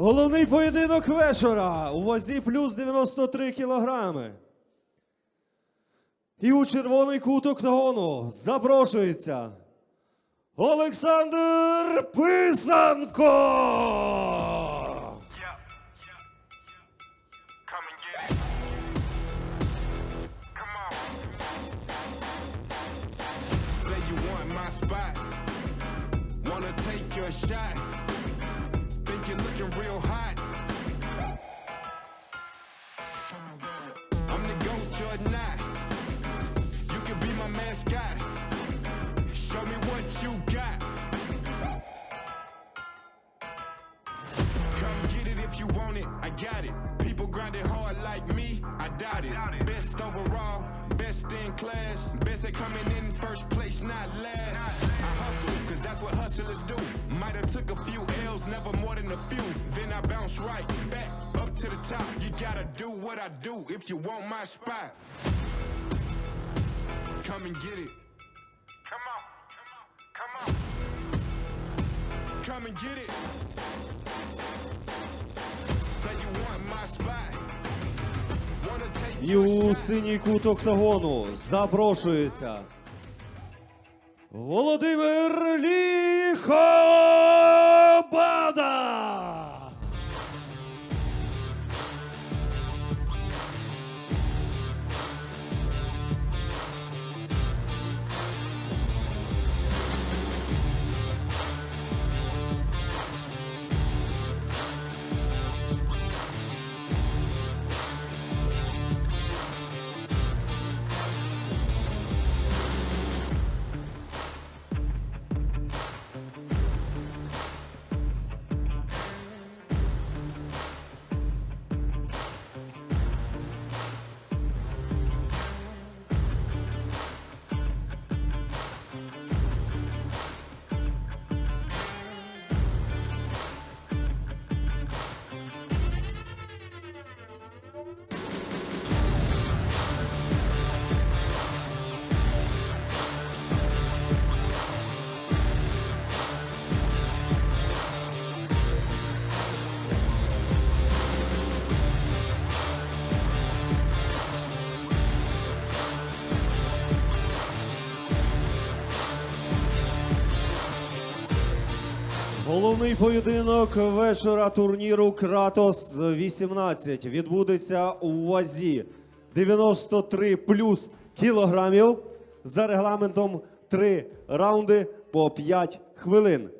Головний поєдинок вечора у вазі плюс 93 кілограми. І у червоний кут октагону запрошується Олександр Писанко. Shot. You're looking real hot. I'm the GOAT, you're not. You can be my mascot. Show me what you got. Come get it if you want it, I got it. People grind it hard like me, I doubt it. Best overall, best in class. Best at coming in first place, not last. I hustle, cause that's what hustlers do. Took a few L's, never more than a few. Then I bounce right back up to the top. You gotta do what I do if you want my spot. Come and get it. Come on, come on, come on. Come and get it. Say you want my spot. Wanna take І у синій кут октагону запрошується Володимир Ліхобада. Головний поєдинок вечора турніру Кратос 18 відбудеться у вазі 93 плюс кілограмів за регламентом 3 раунди по 5 хвилин.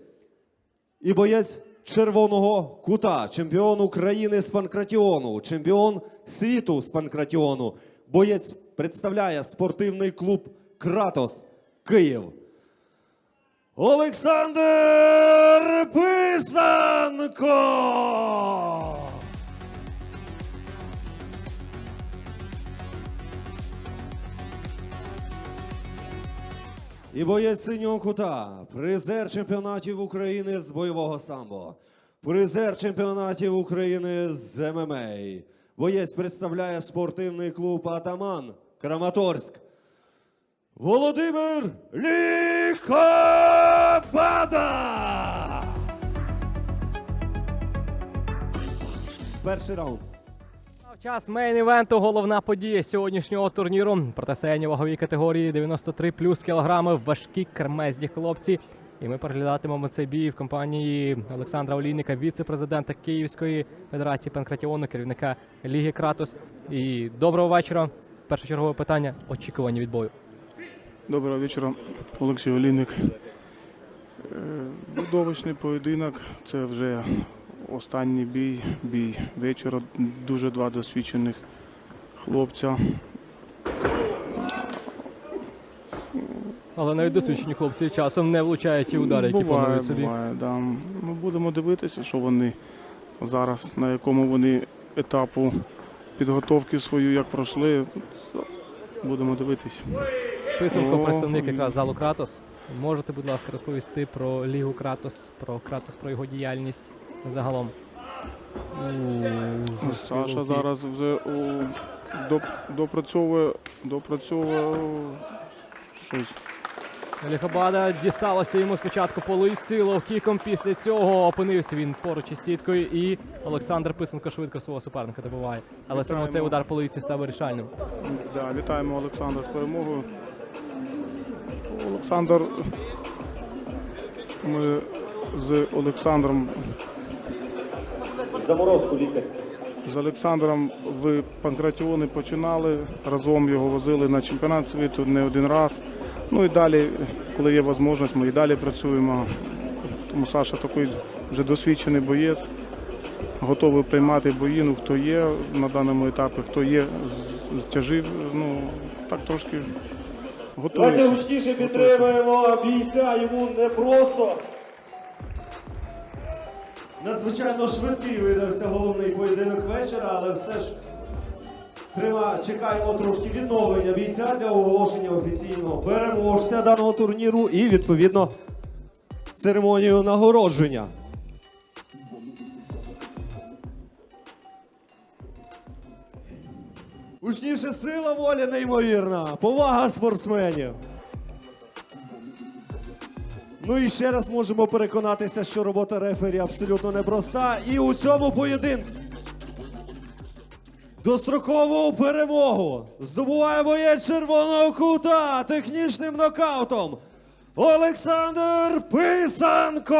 І боєць червоного кута, чемпіон України з панкратіону, чемпіон світу з панкратіону. Боєць представляє спортивний клуб Кратос Київ. Олександр Писанко. І боєць синього кута, призер чемпіонатів України з бойового самбо, призер чемпіонатів України з ММА. Боєць представляє спортивний клуб Атаман Краматорськ. Володимир Ліхобада! Перший раунд. Час мейн-івенту, головна подія сьогоднішнього турніру. Протистояння ваговій категорії 93 плюс кілограми, важкі кермезні хлопці. І ми переглядатимемо цей бій в компанії Олександра Олійника, віце-президента Київської федерації панкратіону, керівника Ліги Кратос. І доброго вечора. Першочергове питання очікування від бою. Доброго вечора, Олексій Олійник. Е, Видовищний поєдинок. Це вже останній бій, бій вечора. Дуже два досвідчених хлопця. Але навіть досвідчені хлопці часом не влучають ті удари, які буває, планують собі. буває, да. Ми будемо дивитися, що вони зараз, на якому вони етапу підготовки свою, як пройшли. Будемо дивитися. Писанко, представник якраз залу Кратос. Можете, будь ласка, розповісти про Лігу Кратос, про Кратос, про його діяльність загалом. У, Саша зараз вже о, доп- допрацьовує, допрацьовує о, щось. Ліхобада дісталося йому спочатку по лиці ловкіком. Після цього опинився він поруч із сіткою, і Олександр Писенко швидко свого суперника добиває. Але саме цей удар по лиці став вирішальним. Да, вітаємо Олександра з перемогою. Олександр. Ми з Олександром Заморозку лікар. З Олександром в Панкратіони починали. Разом його возили на чемпіонат світу не один раз. Ну і далі, коли є можливість, ми і далі працюємо. Тому Саша такий вже досвідчений боєць, готовий приймати бої. Ну, хто є на даному етапі, хто є тяжів, ну так трошки Давайте гучніше підтримаємо бійця, йому не просто. Надзвичайно швидкий видався головний поєдинок вечора, але все ж трима, чекаємо трошки відновлення бійця для оголошення офіційного переможця даного турніру і відповідно церемонію нагородження. Гучніше сила волі неймовірна. Повага спортсменів. Ну і ще раз можемо переконатися, що робота рефері абсолютно непроста. І у цьому поєдинку дострокову перемогу здобуває боєць червоного кута технічним нокаутом Олександр Писанко.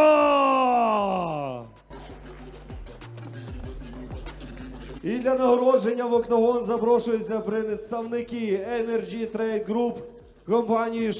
І для нагородження в октагон запрошуються представники Energy Trade Group компанії